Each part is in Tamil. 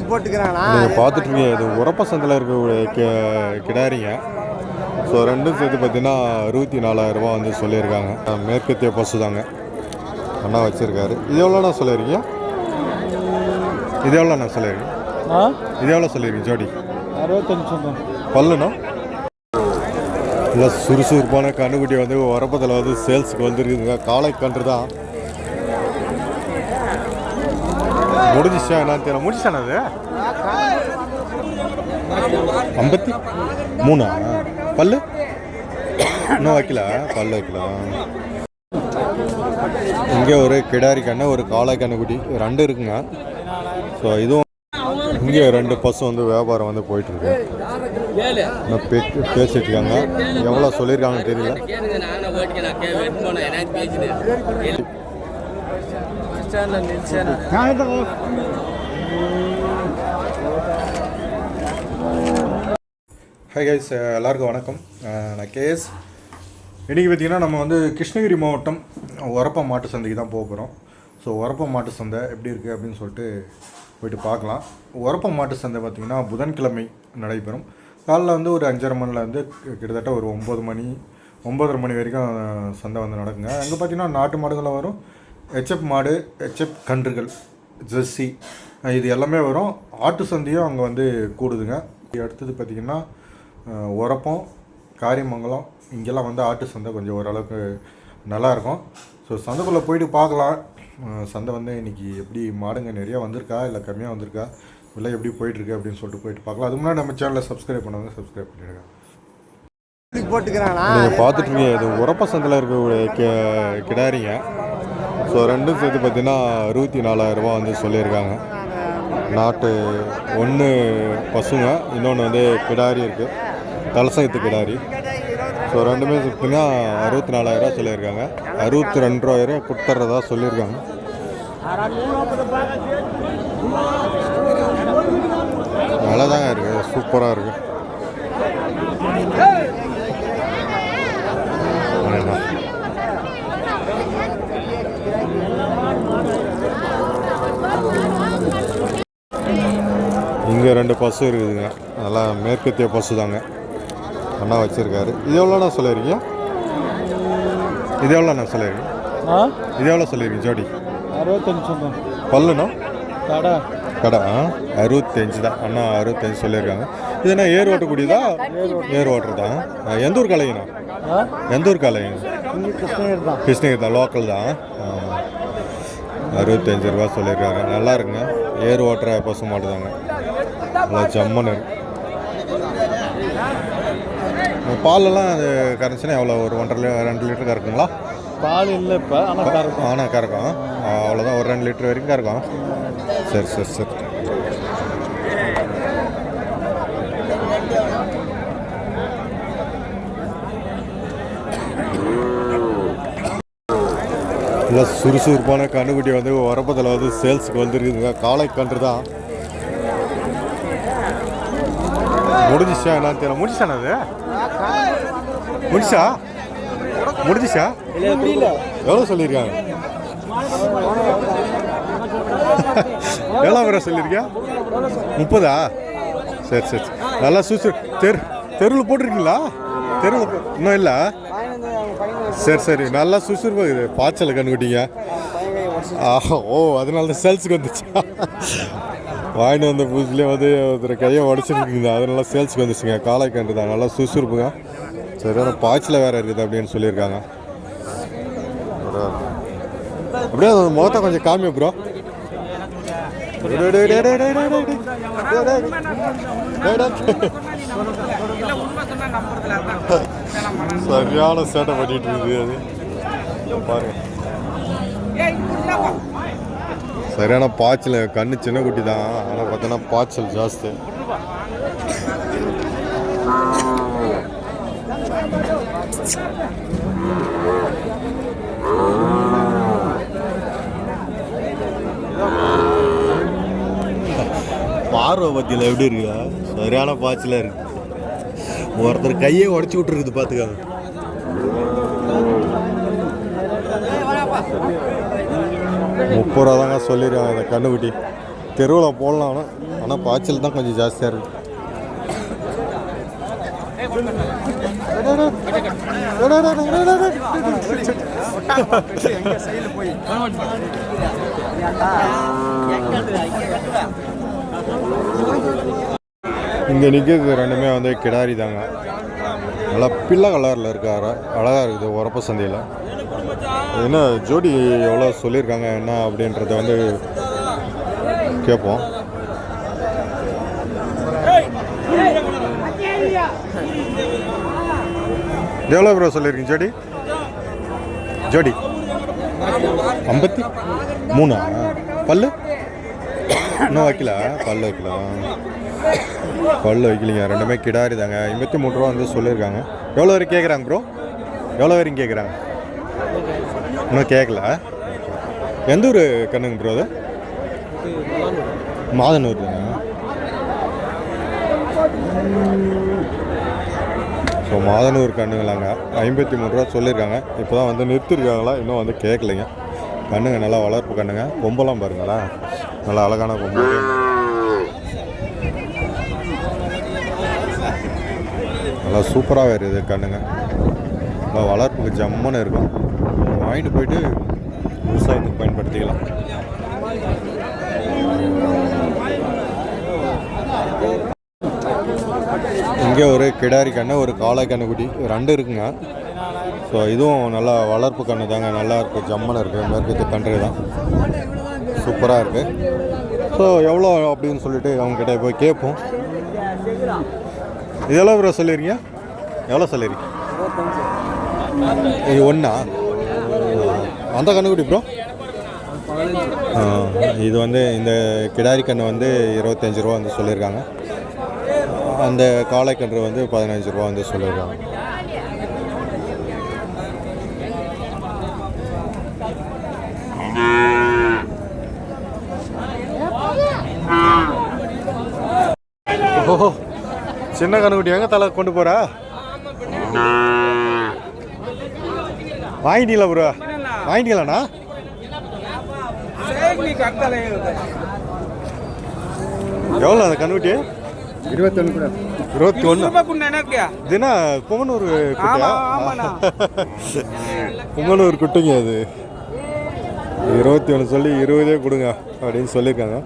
போட்டுக்கிறானா? நீங்கள் பார்த்துட்ருக்கீங்க இது உரப்ப சந்தையில் இருக்கக்கூடிய கி- கிடாரிங்க. ஸோ ரெண்டும் சேர்த்து பார்த்தீங்கன்னா அறுபத்தி நாலாயிரரூபா வந்து சொல்லியிருக்காங்க. மேற்கத்திய பசு தாங்க. அண்ணா வச்சுருக்காரு. இது எவ்வளோண்ணா சொல்லியிருக்கீங்க? இது எவ்வளோண்ணா சொல்லியிருக்கீங்க? ஆ? இது எவ்வளோ சொல்லியிருக்கீங்க ஜோடி? அறுபத்தஞ்சு பல்லுண்ணா? இல்லை சுறுசுறுப்பான கண்ணுக்குட்டி வந்து உரப்பத்தில் வந்து சேல்ஸுக்கு வந்துருக்குதுங்க. காளை கன்று தான். முடிஞ்சிச்சா என்னன்னு தெரியல. முடிச்சானே அது? ஐம்பத்தி மூணா? பல்லு? இன்னும் வைக்கல. பல்லு வைக்கல. இங்கே ஒரு கிடாரி கண்ணு ஒரு காளை கண்ணுக்குட்டி ரெண்டு இருக்குங்க. ஸோ இதுவும் இங்கே ரெண்டு பசு வந்து வியாபாரம் வந்து போயிட்டுருக்கு. இன்னும் பே பேசிட்டு இருக்காங்க எவ்வளோ சொல்லியிருக்காங்கன்னு தெரியல. கேளுங்க நானும் ஓட்டிக்க நான் கே வெயிட் பண்ணேன் எனக்கு பேசினேன் ஹை கைஸ் எல்லாருக்கும் வணக்கம். நான் கேஎஸ் இன்றைக்கி பார்த்தீங்கன்னா நம்ம வந்து கிருஷ்ணகிரி மாவட்டம் உரப்பம் மாட்டு சந்தைக்கு தான் போக போகிறோம் ஸோ உரப்பம் மாட்டு சந்தை எப்படி இருக்குது அப்படின்னு சொல்லிட்டு போயிட்டு பார்க்கலாம். உரப்பம் மாட்டு சந்தை பார்த்திங்கன்னா புதன்கிழமை நடைபெறும். காலைல வந்து ஒரு அஞ்சரை மணில இருந்து கிட்டத்தட்ட ஒரு ஒம்பது மணி ஒம்பதரை மணி வரைக்கும் சந்தை வந்து நடக்குங்க. அங்கே பார்த்தீங்கன்னா நாட்டு மாடுகளும் வரும். ஹெச்எப் மாடு ஹெச்எப் கன்றுகள் ஜெர்சி இது எல்லாமே வரும். ஆட்டு சந்தையும் அங்கே வந்து கூடுதுங்க. அடுத்தது பார்த்திங்கன்னா உரப்பம் காரியமங்கலம் இங்கெல்லாம் வந்து ஆட்டு சந்தை கொஞ்சம் ஓரளவுக்கு நல்லாயிருக்கும் ஸோ சந்தைக்குள்ளே போயிட்டு பார்க்கலாம். சந்தை வந்து இன்றைக்கி எப்படி மாடுங்க நிறையா வந்திருக்கா? இல்லை கம்மியாக வந்திருக்கா? இல்லை எப்படி போயிட்டுருக்கு அப்படின்னு சொல்லிட்டு போயிட்டு பார்க்கலாம். அதுக்கு முன்னாடி நம்ம சேனலை சப்ஸ்கிரைப் பண்ணவங்க சப்ஸ்கிரைப் பண்ணிடுங்க. போட்டுக்கிறானா? நீங்கள் பார்த்துட்ருக்கீங்க இது உரப்ப சந்தையில் இருக்கக்கூடிய கி- கிடாரிங்க. ஸோ ரெண்டும் சேர்த்து பார்த்தீங்கன்னா அறுபத்தி நாலாயிரரூபா வந்து சொல்லியிருக்காங்க. நாட்டு ஒன்று பசுங்க இன்னொன்று வந்து கிடாரி இருக்குது தலசங்கத்து கிடாரி. ஸோ ரெண்டுமே பார்த்தீங்கன்னா அறுபத்தி நாலாயிரரூவா சொல்லியிருக்காங்க. அறுபத்தி ரெண்டு ரூபாயிரம் கொடுத்துட்றதா சொல்லியிருக்காங்க. நல்லா தாங்க இருக்குது சூப்பராக இருக்குது இங்கே ரெண்டு பசு இருக்குதுங்க. நல்லா மேற்கத்திய பசு தாங்க அண்ணா வச்சுருக்காரு. இது எவ்வளோண்ணா சொல்லியிருக்கீங்க? இது எவ்வளோண்ணா சொல்லியிருக்கீங்க? ஆ? இது எவ்வளோ சொல்லியிருக்கீங்க ஜோடி? அறுபத்தஞ்சு பல்லுண்ணா? கடை. கடை ஆ? அறுபத்தஞ்சு தான். அண்ணா அறுபத்தஞ்சு சொல்லியிருக்காங்க. இது என்ன ஏர் ஓட்டக்கூடியதா? ஏர் ஓட்டுறதா? ஆ, எந்த ஊர் காலைங்கண்ணா? எந்த ஊர் காலைங்க கிருஷ்ணகிரி தான். கிருஷ்ணகிரி தான் லோக்கல் தான். அறுபத்தஞ்சு ரூபா சொல்லியிருக்காங்க நல்லா இருக்குங்க. ஏர் ஓட்டுற பசு மாட்டு தாங்க நல்லா இந்த பாலெல்லாம் அது கரைச்சுன்னா எவ்வளோ ஒரு ஒன்றரை ரெண்டு லிட்டர் கறக்குங்களா? பால் இல்லை இப்போ ஆனால் கறக்கும். ஆனால் கறக்கும். அவ்வளோதான் ஒரு ரெண்டு லிட்டர் வரைக்கும் கறக்கும். சரி சரி சரி. இல்லை சுறுசுறுப்பான கண்ணுக்குட்டி வந்து உரப்பத்தில் வந்து சேல்ஸுக்கு வந்துருக்குதுங்க. காளை கன்று தான் முடிஞ்சிச்சா என்னன்னு தெரியல. முடிச்சானா அது? முடிச்சா முடிஞ்சிச்சா? எவ்வளோ சொல்லியிருக்காங்க? எவ்வளோ வர சொல்லியிருக்கியா? முப்பதா? சரி சரி. நல்லா சுசு தெரு தெருவில் போட்டிருக்கீங்களா? தெருவில் இன்னும் இல்லை? சரி சரி. நல்லா சுசுறுப்பாக இது. பாய்ச்சலை கண்டுக்கிட்டீங்க ஆஹா ஓ அதனால தான் சேல்ஸுக்கு வந்துச்சு? வாங்கிட்டு வந்த புதுசுலேயே வந்து ஒருத்தர் கையை உடச்சிருக்குங்க அதனால சேல்ஸுக்கு வந்துச்சுங்க. காலை கண்டு தான் நல்லா சுசுறுப்புங்க சரியான பாய்ச்சல வேறு இருக்குது அப்படின்னு சொல்லியிருக்காங்க. அப்படியே அந்த முகத்தை கொஞ்சம் காமி ப்ரோ சரியான சேட்டை பண்ணிட்டு இருக்குது அது. பாருங்க. சரியான பாய்ச்சல். கண்ணு சின்ன குட்டி தான் ஆனால் பார்த்தோன்னா பாய்ச்சல் ஜாஸ்தி. பார்வை பத்தியில் எப்படி இருக்குதா சரியான பாய்ச்சலாக இருக்கு. ஒருத்தர் கையே உடச்சி விட்டுருக்குது பார்த்துக்காங்க முப்பது ரூபா தாங்க சொல்லிடுவாங்க இந்த கண்ணுக்குட்டி. தெருவில் போடலாம் ஆனால் பாய்ச்சல் தான் கொஞ்சம் ஜாஸ்தியாக இருக்கு. இங்கே நிற்கிறது ரெண்டுமே வந்து கிடாரி தாங்க நல்லா பிள்ளை கலரில் இருக்காரு அழகாக இருக்குது உரப்ப சந்தையில். என்ன ஜோடி எவ்வளோ சொல்லியிருக்காங்க என்ன அப்படின்றத வந்து கேட்போம். எவ்வளோ ப்ரோ சொல்லியிருக்கீங்க ஜோடி? ஜோடி. ஐம்பத்தி மூணா? பல்லு? இன்னும் வைக்கல பல்லு வைக்கல. பல்லு வைக்கலிங்க ரெண்டுமே கிடாரி தாங்க. ஐம்பத்தி மூணு ரூபா வந்து சொல்லியிருக்காங்க. எவ்வளோ வரைக்கும் கேட்குறாங்க ப்ரோ எவ்வளோ வரைக்கும் கேட்குறாங்க? இன்னும் கேட்கல எந்த ஊர் கண்ணுங்க ப்ரோ அது? மாதனூர் தானே ஸோ மாதனூர் கண்ணுங்களாங்க. ஐம்பத்தி மூணு ரூபா சொல்லியிருக்காங்க. இப்போ தான் வந்து நிறுத்திருக்காங்களா? இன்னும் வந்து கேட்கலைங்க கண்ணுங்க நல்லா வளர்ப்பு கண்ணுங்க. கொம்பெல்லாம் பாருங்களேன். நல்லா அழகான கொம்பு. நல்லா சூப்பராக வருது கண்ணுங்க. நல்லா வளர்ப்புக்கு ஜம்முன்னு இருக்கும். வாங்கிட்டு போயிட்டு விவசாயத்துக்கு பயன்படுத்திக்கலாம். இங்கே ஒரு கிடாரி கண்ணு ஒரு காளை கண்ணுக்குட்டி ரெண்டு இருக்குங்க. ஸோ இதுவும் நல்லா வளர்ப்பு கண்ணு தாங்க. நல்லா இருக்குது ஜம்மன் இருக்குது மேற்கு கன்று தான். சூப்பராக இருக்குது ஸோ எவ்வளோ அப்படின்னு சொல்லிட்டு அவங்ககிட்ட போய் கேட்போம். இதெல்லாம் ப்ரோ சொல்லிடுறீங்க எவ்வளோ சொல்லிடுறீங்க இது ஒன்றா? அந்த கண்ணுக்குட்டி ப்ரோ இது வந்து இந்த கிடாரி கன்று வந்து இருபத்தஞ்சி ரூபா வந்து சொல்லியிருக்காங்க. அந்த காளைக்கன்று வந்து பதினஞ்சு ரூபா வந்து சொல்லியிருக்காங்க. ஓஹோ சின்ன கண்ணுக்குட்டி எங்க தலை கொண்டு போறா? வாங்கிட்டீங்களா ப்ரோ வாங்கிட்டீங்களாண்ணா எவ்வளோ அந்த கண்ணுக்குட்டி? இருபத்தொன்று கூட. இருபத்தி ஒன்று தினா பொங்கனூர் குட்டியா? பொங்கனூர் குட்டிங்க அது. இருபத்தி ஒன்று சொல்லி இருபதே கொடுங்க அப்படின்னு சொல்லியிருக்காங்க.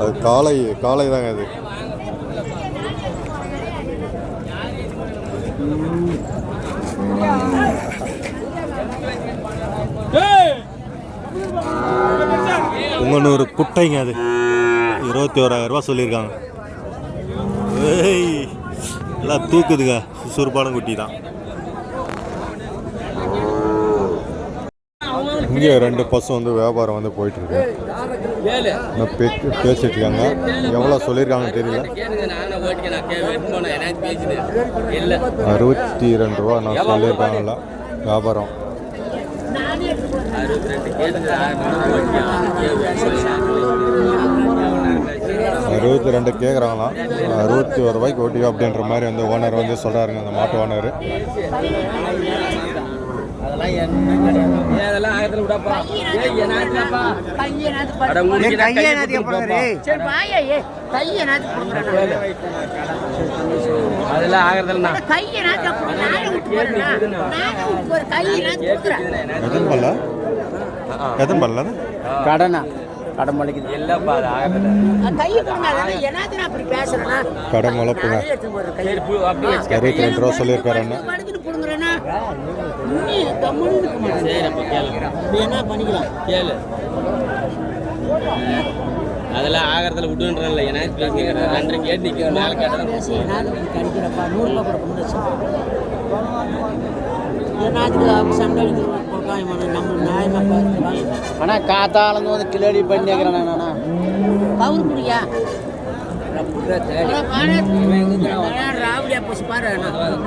அது காளை காளை தாங்க அது. பொங்கனூர் குட்டைங்க அது. இருபத்தி ஓராயிரம் ரூபா சொல்லியிருக்காங்க. ஏய் எல்லாம் தூக்குதுங்க. சுறுப்பான குட்டி தான். இங்கே ரெண்டு பசு வந்து வியாபாரம் வந்து போயிட்டு இருக்கு பே பேசிட்டு இருக்காங்க எவ்வளோ சொல்லியிருக்காங்கன்னு தெரியல. அறுபத்தி ரெண்டு ரூபா நான் சொல்லியிருக்காங்களா வியாபாரம். அறுபத்தி ரெண்டு கேட்குறாங்களாம் அறுபத்தி ஒரு ரூபாய்க்கு ஓட்டி அப்படின்ற மாதிரி வந்து ஓனர் வந்து சொல்கிறாருங்க அந்த மாட்டு ஓனர் அதெல்லாம் ஆகிறதுல கையை எதன் பல்ல கடனா. கடன் மலைக்குது இல்லப்பா அது ஆகிறதுல கையை கொடுங்க என்னாத்தி நான் அப்படி பேசுறேன்னா? கடை முளைப்புங்க. நானே எடுத்து போறேன் கையை. சரி பு- அப்படி வச்சுக்க. அறுபத்தி ரெண்டு ரூபா சொல்லியிருக்காரு அண்ணன் மடக்கிட்டு புடுங்குறேன்னா நீ கம்முன்னு இருக்க மாட்டேன் சரி அப்ப கேளுங்க. இப்படி என்ன பண்ணிக்கலாம்? கேளு. அதெல்லாம் ஆகிறதுல விட்டுன்றல பேசிக்கிற ரெண்டரை கேட்டு நிற்கிது மேலே கேட்டதான் அண்ணா காத்தாலேருந்து வந்து கிளடி அண்ணா. ராவடியா போச்சு பாரு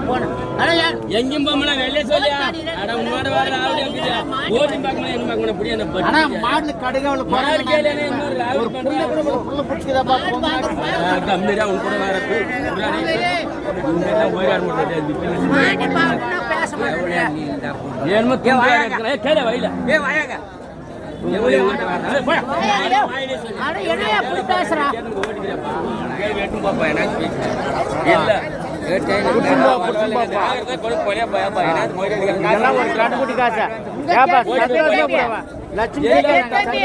போன அடையா எங்கேயும் போகலாம் வெளியே சொல்லியா? அட உன்னோட வர ராவடி வந்துட்டியா ஓட்டி பார்க்கணும் என்ன பார்க்கணும் அப்படி என்ன அண்ணா பண்ணி கடுகாவில் இன்னொரு ராவடி புள்ள உன் கூட கண்டுபிடி காசா லட்சுமி ஏய், கேட்கறாங்க.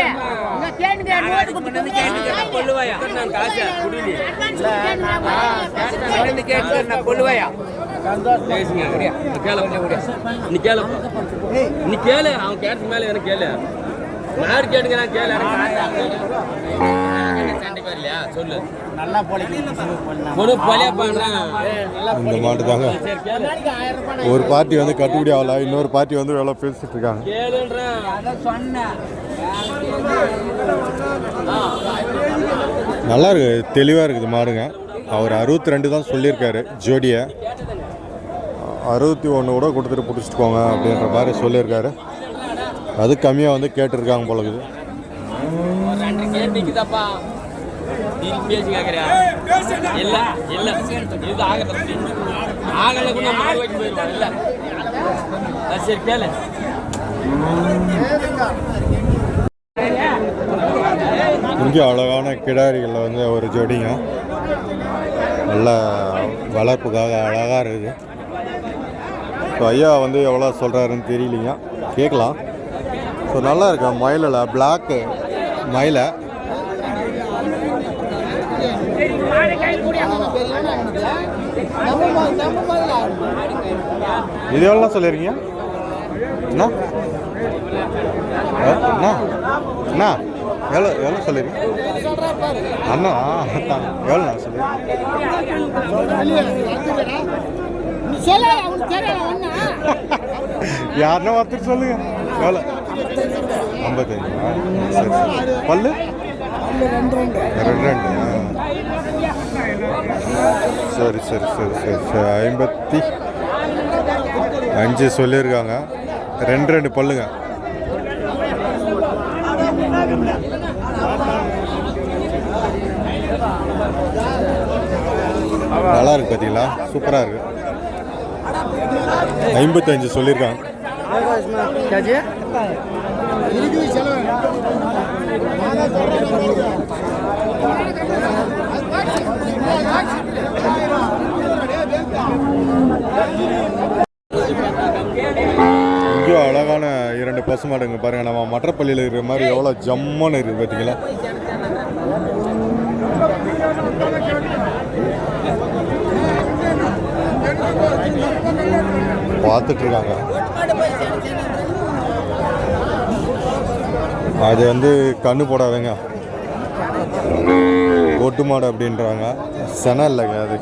பேசுங்க, அப்படியா? நீ கேளு, நீ கேள நீ கேளு அவன் கேட்டது மேல எனக்கு கேளு யார் கேட்டுங்க நான் கேளு எனக்கு சொல்லு நல்லா இந்த மாட்டு தாங்க ஒரு பார்ட்டி வந்து கட்டுப்படி ஆகல. இன்னொரு பார்ட்டி வந்து எவ்வளோ பேசிட்டு இருக்காங்க. நல்லா இருக்கு. தெளிவாக இருக்குது மாடுங்க. அவர் அறுபத்தி ரெண்டு தான் சொல்லியிருக்காரு ஜோடியை. அறுபத்தி ஒன்று கூட கொடுத்துட்டு பிடிச்சிட்டு போங்க அப்படின்ற மாதிரி சொல்லியிருக்காரு. அது கம்மியாக வந்து கேட்டிருக்காங்க போல இருக்குது. ஒரு ரெண்டு கேட்டுக்குதாப்பா திருப்பி பேசி கேட்கறியா இல்ல இல்ல. இது ஆகல. ஆகல கூட மாடு வச்சு போயிடுவான் இல்ல. அது சரி கேளு. இங்கே அழகான கிடாரிகளில் வந்து ஒரு ஜோடிங்க. நல்ல வளர்ப்புக்காக அழகாக இருக்குது. ஸோ ஐயா வந்து எவ்வளோ சொல்கிறாருன்னு தெரியலைங்க கேட்கலாம். ஸோ நல்லா இருக்கா? மயிலில் பிளாக்கு மயிலை. இது எவ்வளோ சொல்லிருக்கீங்க என்ன அண்ணா. அண்ணா எவ்வளோ எவ்வளோ சொல்லிருக்கீங்க அண்ணா அதான் எவ்வளோ நான் சொல்லி சொல்ல அவனுக்கு தெரியல ஒண்ணு யாருன்னா ஒருத்தர் சொல்லுங்க. எவ்வளோ ஐம்பத்தஞ்சு. சரி சரி. பல்லு? ரெண்டு ரெண்டு. ஆ. சரி சரி சரி சரி சரி. ஐம்பத்தி அஞ்சு சொல்லியிருக்காங்க. ரெண்டு ரெண்டு பல்லுங்க. நல்லா இருக்கு பார்த்தீங்களா சூப்பராக இருக்குது ஐம்பத்தஞ்சு சொல்லியிருக்காங்க. இங்கேயும் அழகான இரண்டு பசுமாடுங்க பாருங்க. நம்ம மற்றப்பள்ளியில் இருக்கிற மாதிரி எவ்வளோ ஜம்முன்னு இருக்குது பார்த்தீங்களா பார்த்துட்டு இருக்காங்க அது வந்து கண்ணு போடாதுங்க. ஒட்டு மாடு அப்படின்றாங்க. சென இல்லைங்க அது.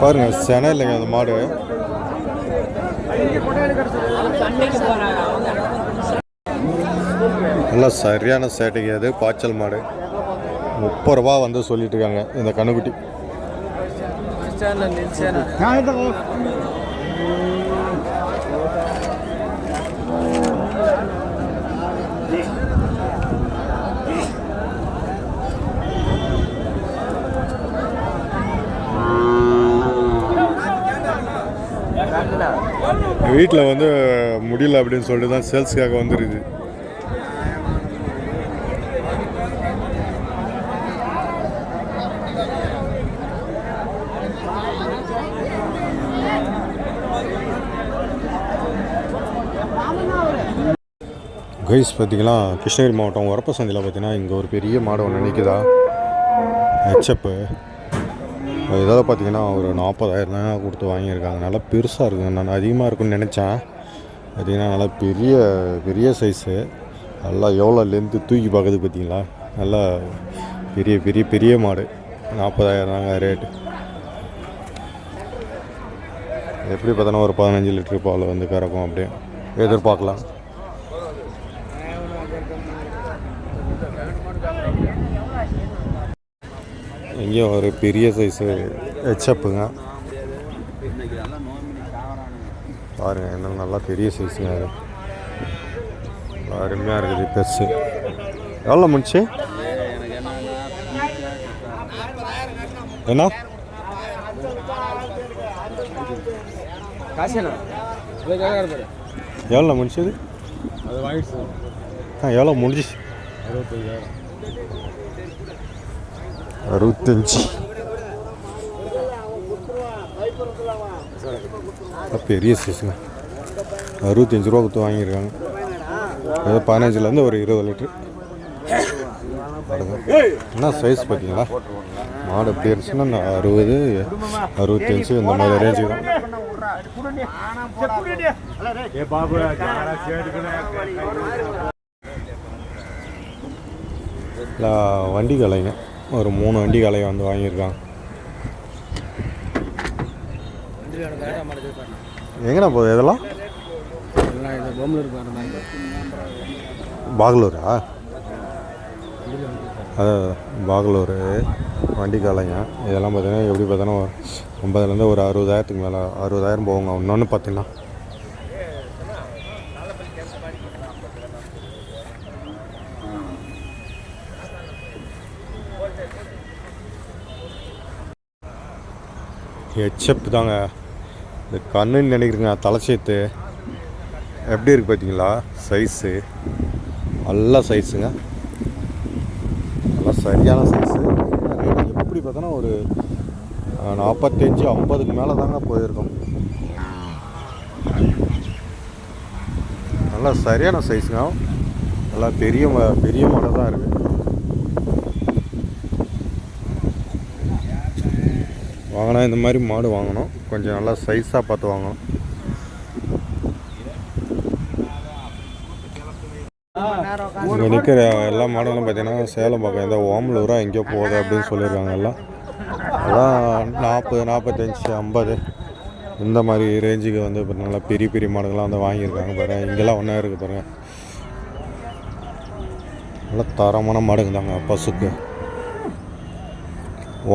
பாருங்க சென இல்லைங்க அந்த மாடு. நல்லா சரியான சேட்டைக்கு அது பாய்ச்சல் மாடு. முப்பது ரூபா வந்து சொல்லிட்டு இருக்காங்க இந்த கண்ணுக்குட்டி. வீட்டில் வந்து முடியல அப்படின்னு சொல்லிட்டு தான் சேல்ஸ்க்காக வந்துருது கைஸ் பார்த்தீங்கன்னா கிருஷ்ணகிரி மாவட்டம் உரப்பசந்தியில் பார்த்தீங்கன்னா இங்கே ஒரு பெரிய மாடு ஒன்று நினைக்குதா ஹெச்எப்பு ஏதாவது பார்த்தீங்கன்னா ஒரு நாற்பதாயிரம் தான் கொடுத்து வாங்கியிருக்காங்க. நல்லா பெருசாக இருக்குது நான் அதிகமாக இருக்குன்னு நினச்சேன். பார்த்தீங்கன்னா நல்லா பெரிய பெரிய சைஸு நல்லா எவ்வளோ லென்த்து தூக்கி பார்க்குது பார்த்தீங்களா? நல்லா பெரிய பெரிய பெரிய மாடு. நாற்பதாயிரம் தாங்க ரேட்டு எப்படி பார்த்தோன்னா ஒரு பதினஞ்சு லிட்டர் பால் வந்து கறக்கும் அப்படியே. எதிர்பார்க்கலாம். இங்கேயும் ஒரு பெரிய சைஸு ஹெச்அப்புங்க பாருங்க என்ன நல்லா பெரிய சைஸுங்க அது. அருமையாக இருக்குது பெருசு எவ்வளோ முடிச்சு? என்ன? எவ்வளோ முடிச்சது? ஆ எவ்வளோ முடிஞ்சிச்சு? அறுபத்தஞ்சி. பெரிய சைஸுங்க அறுபத்தஞ்சி ரூபா கொடுத்து வாங்கியிருக்காங்க. அதாவது பதினஞ்சுலேருந்து ஒரு இருபது லிட்ரு என்ன சைஸ் பார்த்தீங்களா? மாடு எப்படி இருந்துச்சுன்னா அறுபது அறுபத்தஞ்சு இந்த மாதிரி ரேஞ்சு தான் வண்டி கலைங்க ஒரு மூணு வண்டி கலையை வந்து வாங்கியிருக்கான். எங்கண்ணா போகுது இதெல்லாம்? பாகலூரா? அது பாகலூர் வண்டி காலைங்க இதெல்லாம் பார்த்தீங்கன்னா எப்படி பார்த்தோன்னா ஐம்பதுலேருந்து ஒரு அறுபதாயிரத்துக்கு மேலே அறுபதாயிரம் போகுங்க. இன்னொன்று பார்த்தீங்கன்னா ஹெச்எப் தாங்க. இந்த கண்ணுன்னு நினைக்கிறேங்க தலைச்சேத்து எப்படி இருக்குது பார்த்தீங்களா? சைஸு நல்லா சைஸுங்க நல்லா சரியான சைஸு ரேட் எப்படி பார்த்தோன்னா ஒரு நாற்பத்தஞ்சு ஐம்பதுக்கு மேலே தாங்க போயிருக்கோம். நல்லா சரியான சைஸுங்க நல்லா பெரிய பெரிய மாடல் தான் இருக்குது வாங்கினா இந்த மாதிரி மாடு வாங்கணும். கொஞ்சம் நல்லா சைஸாக பார்த்து வாங்கணும். இங்கே நிற்கிற எல்லா மாடலும் பார்த்தீங்கன்னா சேலம் பக்கம். எந்த ஓமலூராக எங்கேயோ போகுது அப்படின்னு சொல்லியிருக்காங்க எல்லாம். அதான் நாற்பது நாற்பத்தஞ்சு ஐம்பது இந்த மாதிரி ரேஞ்சுக்கு வந்து இப்போ நல்லா பெரிய பெரிய மாடுகள்லாம் வந்து வாங்கியிருக்காங்க பாருங்கள் இங்கெல்லாம் ஒன்றா இருக்குது பாருங்கள் நல்லா தரமான மாடுங்க தாங்க பசுக்கு.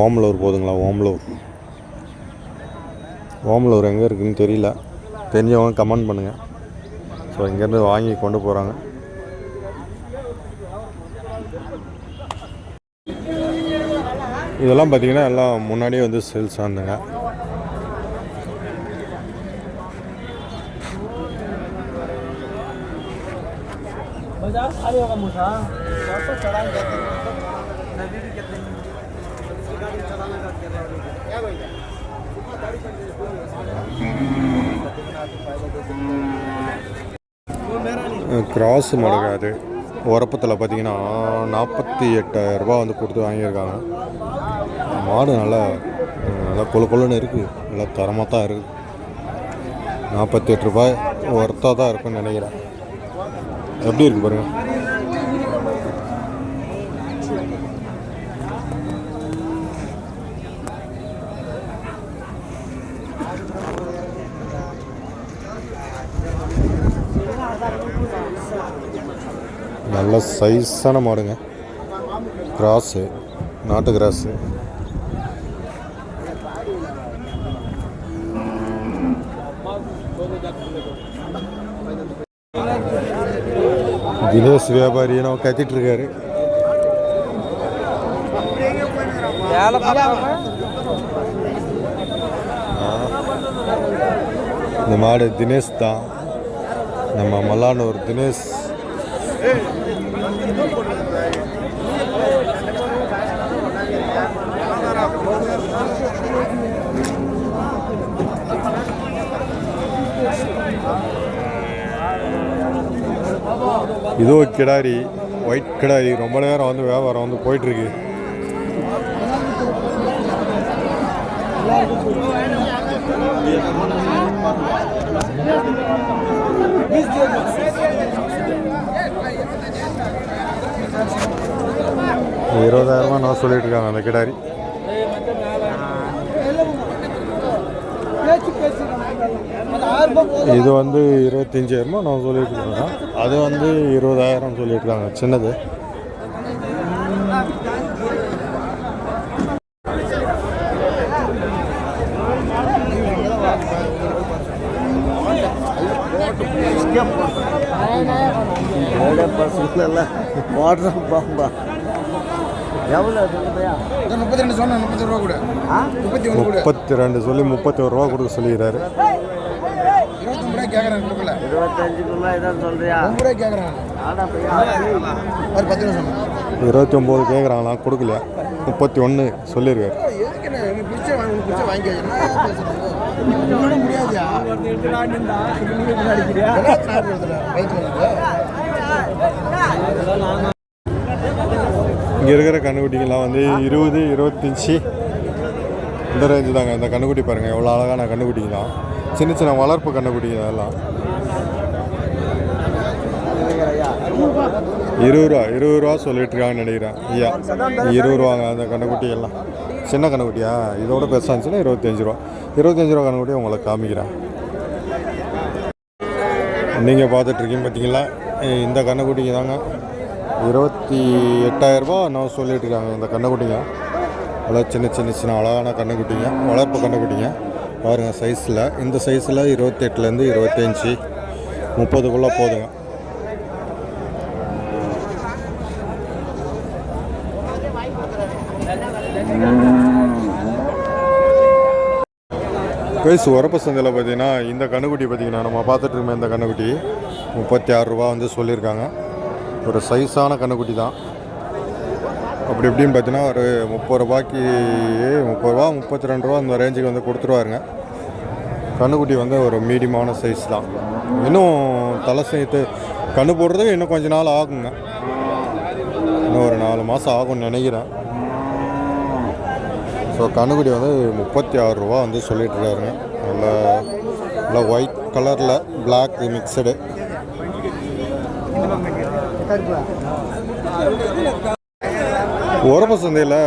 ஓமலூர் போதுங்களா ஓமலூர். ஓமலூர் எங்கே இருக்குதுன்னு தெரியல. தெரிஞ்சவங்க கமெண்ட் பண்ணுங்கள் ஸோ இங்கேருந்து வாங்கி கொண்டு போகிறாங்க இதெல்லாம் பார்த்தீங்கன்னா எல்லாம் முன்னாடியே வந்து சேல்ஸ் ஆனதுங்க. கிராஸ் மாடுங்க அது உரப்பத்தில் பார்த்தீங்கன்னா நாற்பத்தி எட்டாயிரம் ரூபாய் வந்து கொடுத்து வாங்கியிருக்காங்க. மாடு நல்லா நல்லா கொழு கொழுன்னு இருக்குது. நல்லா தரமாக தான் இருக்குது. நாற்பத்தி எட்டு ரூபாய் ஒர்த்தாக தான் இருக்குன்னு நினைக்கிறேன். எப்படி இருக்கு பாருங்கள் நல்ல சைஸான மாடுங்க. கிராஸு நாட்டு கிராஸு தினேஷ் வியாபாரி நம்ம கத்திட்டு இருக்காரு. இந்த மாடு தினேஷ் தான். நம்ம மல்லானூர் தினேஷ். இதோ கிடாரி ஒயிட் கிடாரி ரொம்ப நேரம் வந்து வியாபாரம் வந்து போயிட்டுருக்கு. இருபதாயிரமா நான் சொல்லிட்டு இருக்காங்க அந்த கிடாரி. இது வந்து இருபத்தஞ்சாயிரமா நான் சொல்லிட்டு இருக்கேன் அது வந்து இருபதாயிரம் சொல்லிட்டு இருக்காங்க சின்னது. முப்பத்தி ரெண்டு சொன்னா முப்பத்தி ரூபா கூட. முப்பத்தி ரெண்டு சொல்லி முப்பத்தி ஒரு ரூபா கொடுக்க சொல்லிடுறாரு இருபத்தொம்பது ரூபாய் கேட்குறாங்க கொடுக்கல இருபத்தஞ்சுக்குள்ள இதான் சொல்றியா ஒரு பத்து இருபத்தி ஒம்பது கேட்குறாங்களாம் கொடுக்கலையா? முப்பத்தி ஒன்று சொல்லியிருக்காரு இங்கே இருக்கிற கண்ணுக்குட்டிங்கெல்லாம் வந்து இருபது இருபத்தஞ்சி இந்த ரேஞ்சு தாங்க. இந்த கண்ணுக்குட்டி பாருங்கள் எவ்வளோ அழகான கண்ணுக்குட்டிங்க தான் சின்ன சின்ன வளர்ப்பு கண்ணுக்குட்டிங்க அதெல்லாம் இருபது ரூபா இருபது ரூபா சொல்லிட்டு இருக்காங்கன்னு நினைக்கிறேன். ஐயா இருபது ரூபாங்க அந்த கண்ணுக்குட்டி எல்லாம் சின்ன கண்ணுக்குட்டியா? இதோட பெருசாக இருந்துச்சுன்னா இருபத்தஞ்சு ரூபா. இருபத்தஞ்சு ரூபா கண்ணுக்குட்டி உங்களை காமிக்கிறேன். நீங்கள் பார்த்துட்ருக்கீங்க பார்த்தீங்களா? இந்த கண்ணுக்குட்டிங்க தாங்க இருபத்தி எட்டாயிரரூபா நான் சொல்லிட்டு இருக்காங்க இந்த கண்ணுக்குட்டிங்க. அவ்வளோ சின்ன சின்ன சின்ன அழகான கண்ணுக்குட்டிங்க. வளர்ப்பு கண்ணுக்குட்டிங்க. பாருங்கள் சைஸில் இந்த சைஸில் இருபத்தெட்டுலேருந்து இருபத்தஞ்சி. முப்பதுக்குள்ளே போதுங்க. பேசு உரப்பு சந்தையில் பார்த்தீங்கன்னா இந்த கண்ணுக்குட்டி பார்த்தீங்கன்னா நம்ம பார்த்துட்டு இருக்கோம் இந்த கண்ணுக்குட்டி முப்பத்தி ஆறு ரூபா வந்து சொல்லியிருக்காங்க. ஒரு சைஸான கண்ணுக்குட்டி தான். அப்படி இப்படின்னு பார்த்தீங்கன்னா ஒரு முப்பது ரூபாய்க்கு முப்பது ரூபா முப்பத்தி ரெண்டு ரூபா அந்த ரேஞ்சுக்கு வந்து கொடுத்துருவாருங்க. கண்ணுக்குட்டி வந்து ஒரு மீடியமான சைஸ் தான். இன்னும் தலை சேர்த்து கண்ணு போடுறதுக்கு இன்னும் கொஞ்ச நாள் ஆகுங்க. இன்னும் ஒரு நாலு மாதம் ஆகும்னு நினைக்கிறேன். ஸோ கண்ணுக்குடி வந்து முப்பத்தி ஆறு ரூபா வந்து சொல்லிட்டு இருக்காருங்க. நல்ல நல்ல ஒயிட் கலரில் பிளாக் மிக்சடு உரப்பு சந்தையில்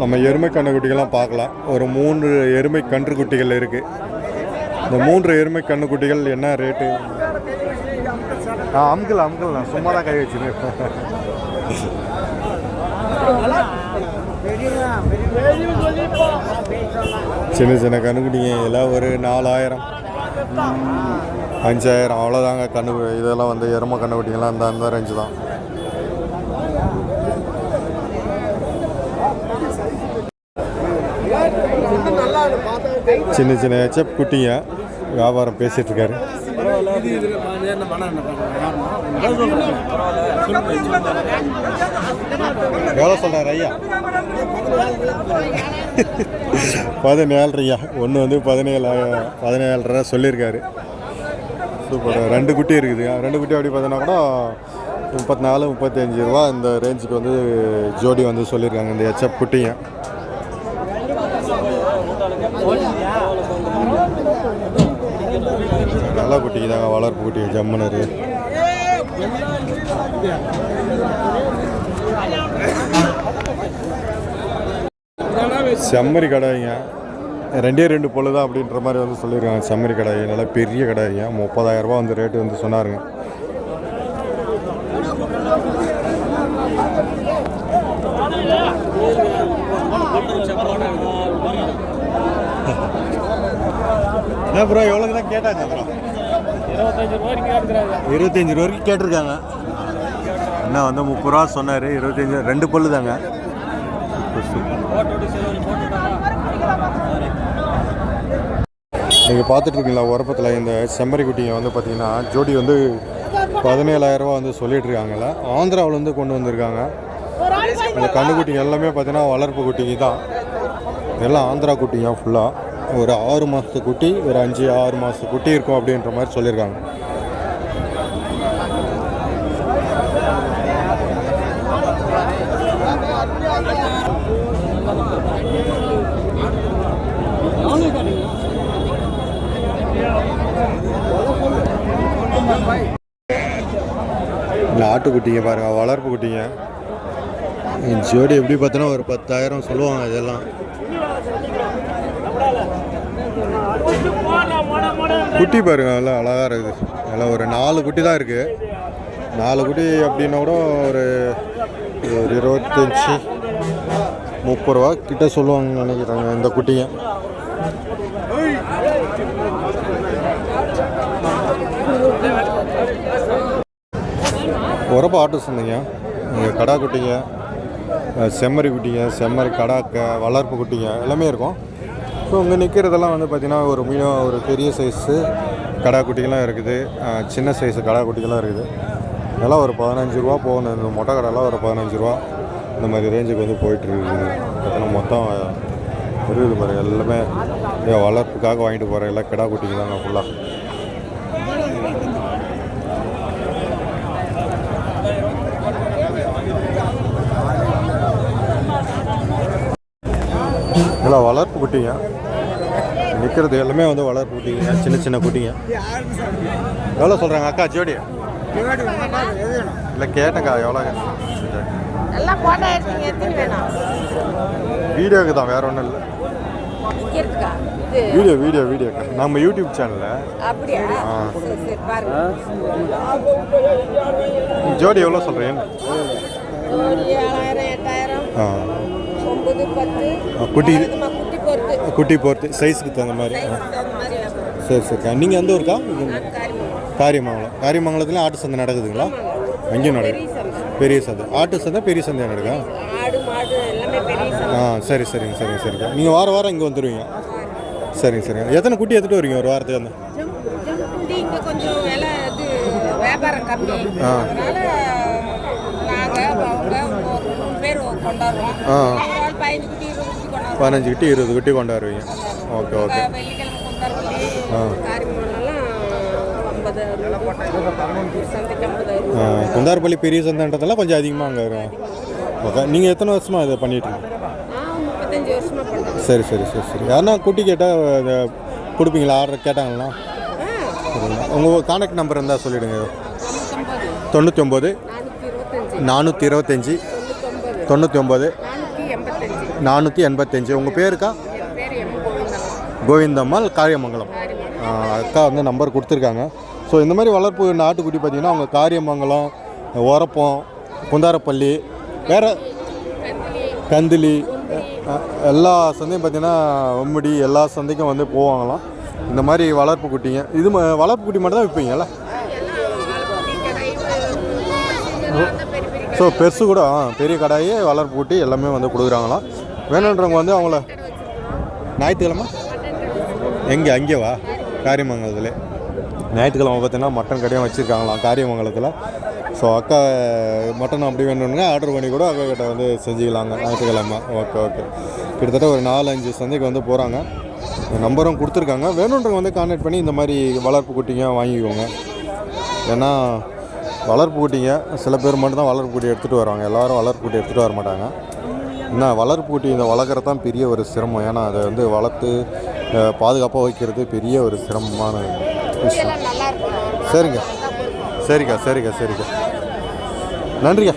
நம்ம எருமை கண்ணுக்குட்டிகள்லாம் பார்க்கலாம். ஒரு மூன்று எருமை கன்றுக்குட்டிகள் இருக்குது இந்த மூன்று எருமை கண்ணுக்குட்டிகள் என்ன ரேட்டு? ஆ அமுக்கல் அமுக்கல் நான் சும்மா தான் கை வச்சுருக்கேன். சின்ன சின்ன கண்ணுக்குட்டிங்க எல்லாம் ஒரு நாலாயிரம். அஞ்சாயிரம் அவ்வளோதாங்க கண்ணு இதெல்லாம் வந்து எருமை கண்ணுக்குட்டிங்கெல்லாம் அந்த அந்த ரேஞ்சு தான். சின்ன சின்ன செப் குட்டிங்க வியாபாரம் பேசிட்டு இருக்காரு. எவ்வளோ சொல்கிறார் ஐயா? பதினேழு ஐயா ஒன்று வந்து பதினேழு பதினேழரை சொல்லியிருக்காரு. சூப்பர். ரெண்டு குட்டி இருக்குது. ரெண்டு குட்டி அப்படி பார்த்தீங்கன்னா கூட முப்பத்தி நாலு முப்பத்தஞ்சு ரூபா இந்த ரேஞ்சுக்கு வந்து ஜோடி வந்து சொல்லியிருக்காங்க. இந்த எச்எப் குட்டிங்க நல்ல குட்டிக்கு தாங்க வளர்ப்பு குட்டி ஜம்மனர். செம்மறி கடாய்ங்க. ரெண்டே ரெண்டு பொழுது தான் அப்படின்ற மாதிரி வந்து சொல்லியிருக்காங்க. செம்மறி கடாய் நல்லா பெரிய கடாய்ங்க. முப்பதாயிரம் வந்து ரேட்டு வந்து சொன்னாருங்க. என்ன ப்ரோ எவ்வளோ தான் கேட்டாங்க அப்புறம்? இருபத்தஞ்சி ரூபா வரைக்கும் கேட்டிருக்காங்க. என்ன வந்து முப்பது ரூபா சொன்னார். இருபத்தஞ்சி ரெண்டு பல்லு தாங்க. நீங்கள் பார்த்துட்டு இருக்கீங்களா உரப்பத்தில்? இந்த செம்மறி குட்டிங்க வந்து பார்த்தீங்கன்னா ஜோடி வந்து பதினேழாயிரரூபா வந்து சொல்லிட்டு இருக்காங்கல்ல ஆந்திராவிலேருந்து கொண்டு வந்திருக்காங்க. இந்த கண்ணுக்குட்டிங்க எல்லாமே பார்த்தீங்கன்னா வளர்ப்பு குட்டிங்க தான். எல்லாம் ஆந்திரா குட்டிங்க ஃபுல்லாக ஒரு ஆறு மாதத்து குட்டி ஒரு அஞ்சு ஆறு மாதத்து குட்டி இருக்கும் அப்படின்ற மாதிரி சொல்லியிருக்காங்க. இந்த ஆட்டுக்குட்டிங்க பாருங்க வளர்ப்பு குட்டிங்க. ஜோடி எப்படி பார்த்தோன்னா ஒரு பத்தாயிரம் சொல்லுவாங்க இதெல்லாம். குட்டி பாருங்க நல்லா அழகாக இருக்குது. நல்லா ஒரு நாலு குட்டி தான் இருக்குது நாலு குட்டி அப்படின்னா கூட ஒரு ஒரு இருபத்தஞ்சி முப்பது ரூபா கிட்ட சொல்லுவாங்கன்னு நினைக்கிறாங்க இந்த குட்டிங்க. உரப்ப ஆட்டோ சொன்னீங்க. இங்கே கடா குட்டிங்க செம்மறி குட்டிங்க செம்மறி கடாக்க வளர்ப்பு குட்டிங்க எல்லாமே இருக்கும். ஸோ இங்கே நிற்கிறதெல்லாம் வந்து பார்த்திங்கன்னா ஒரு மீடியம் ஒரு பெரிய சைஸு கடா இருக்குது. சின்ன சைஸு கடா இருக்குது. இதெல்லாம் ஒரு பதினஞ்சு ரூபா போகணும் இந்த மொட்டை கடைலாம் ஒரு பதினஞ்சு ரூபா. இந்த மாதிரி ரேஞ்சுக்கு வந்து போயிட்டுருக்குது மொத்தம் இருக்குது பாருங்கள் எல்லாமே வளர்ப்புக்காக வாங்கிட்டு போகிற எல்லாம் கிடா குட்டிங்க தாங்க ஃபுல்லாக இதெல்லாம் வளர்ப்பு குட்டிங்க நிற்கிறது எல்லாமே வந்து வளர்ப்பு குட்டிங்க சின்ன சின்ன குட்டிங்க. எவ்வளோ சொல்கிறாங்க அக்கா ஜோடி? இல்லை கேட்டேங்க்கா எவ்வளோ? வீடியோக்கு தான் வேற ஒன்றும் இல்லை. வீடியோ வீடியோ வீடியோ நம்ம யூடியூப் சேனலில் ஜோடி எவ்வளோ சொல்கிறீங்க குட்டி. குட்டி போகிறது சைஸுக்கு தகுந்த மாதிரி. சரி சரிக்கா நீங்கள் எந்த ஊருக்கா காரியமங்கலம். காரியமங்கலத்துலேயும் ஆட்டு சந்தை நடக்குதுங்களா? அங்கேயும் நடக்குது. பெரிய சந்தை. ஆட்டு சந்தை பெரிய சந்தை நடக்கா? ஆ சரி சரிங்க சரிங்க சரிங்க. நீங்கள் வாரம் வாரம் இங்கே வந்துடுவீங்க சரிங்க சரிங்க. எத்தனை குட்டி எடுத்துகிட்டு வரீங்க ஒரு வாரத்துக்கு வந்து? ஆ. பதினஞ்சு குட்டி இருபது குட்டி கொண்டாடுவீங்க. Okay okay. குந்தாரப்பள்ளி பெரிய சந்தைன்றதெல்லாம் கொஞ்சம் அதிகமாக அங்கே வரும் ஓகே நீங்கள் எத்தனை வருஷமாக இதை பண்ணிட்டு சரி சரி சரி சரி. யாருன்னா குட்டி கேட்டால் கொடுப்பீங்களா? ஆர்டர் கேட்டாங்களா உங்கள் காண்டாக்ட் நம்பர் இருந்தால் சொல்லிவிடுங்க தொண்ணூற்றி ஒம்பது நானூற்றி இருபத்தஞ்சி. தொண்ணூற்றி ஒம்பது நானூற்றி எண்பத்தஞ்சு. உங்கள் பேருக்கா? கோவிந்தம்மாள் காரியமங்கலம். அக்கா வந்து நம்பர் கொடுத்துருக்காங்க. ஸோ இந்த மாதிரி வளர்ப்பு நாட்டுக்குட்டி பார்த்தீங்கன்னா அவங்க காரியமங்கலம் ஓரப்பம் குந்தாரப்பள்ளி வேறு கந்திலி எல்லா சந்தையும் பார்த்தீங்கன்னா வம்முடி எல்லா சந்தைக்கும் வந்து போவாங்களாம். இந்த மாதிரி வளர்ப்பு குட்டிங்க. இது ம- வளர்ப்பு குட்டி மட்டும் தான் விற்பீங்கல்ல? ஸோ பெருசு கூட ஆ, பெரிய கடாயே வளர்ப்பு குட்டி எல்லாமே வந்து கொடுக்குறாங்களாம். வேணுன்றவங்க வந்து அவங்கள ஞாயிற்றுக்கிழமை? எங்கே? அங்கேவா காரியமங்கலத்தில். ஞாயிற்றுக்கிழமை பார்த்தீங்கன்னா மட்டன் கடையும் வச்சுருக்காங்களாம் காரியமங்கலத்தில். ஸோ அக்கா மட்டன் அப்படி வேணும்னா ஆர்டர் பண்ணி கூட அக்கா கிட்ட வந்து செஞ்சுக்கலாங்க. ஞாயிற்றுக்கிழமை. ஓகே ஓகே கிட்டத்தட்ட ஒரு நாலு அஞ்சு சந்தைக்கு வந்து போகிறாங்க நம்பரும் கொடுத்துருக்காங்க. வேணுன்றவங்க வந்து கான்டாக்ட் பண்ணி இந்த மாதிரி வளர்ப்பு குட்டிங்க வாங்கிக்கோங்க. ஏன்னா வளர்ப்பு குட்டிங்க சில பேர் மட்டும் தான் வளர்ப்பு குட்டி எடுத்துகிட்டு வருவாங்க. எல்லோரும் வளர்ப்பு குட்டி எடுத்துகிட்டு வர மாட்டாங்க. என்ன வளர்ப்பு குட்டி இந்த வளர்க்குறது தான் பெரிய ஒரு சிரமம். ஏன்னா அதை வந்து வளர்த்து பாதுகாப்பாக வைக்கிறது பெரிய ஒரு சிரமமான விஷயம். சரிங்க. சரிக்கா சரிக்கா சரிக்கா. நன்றிக்கா.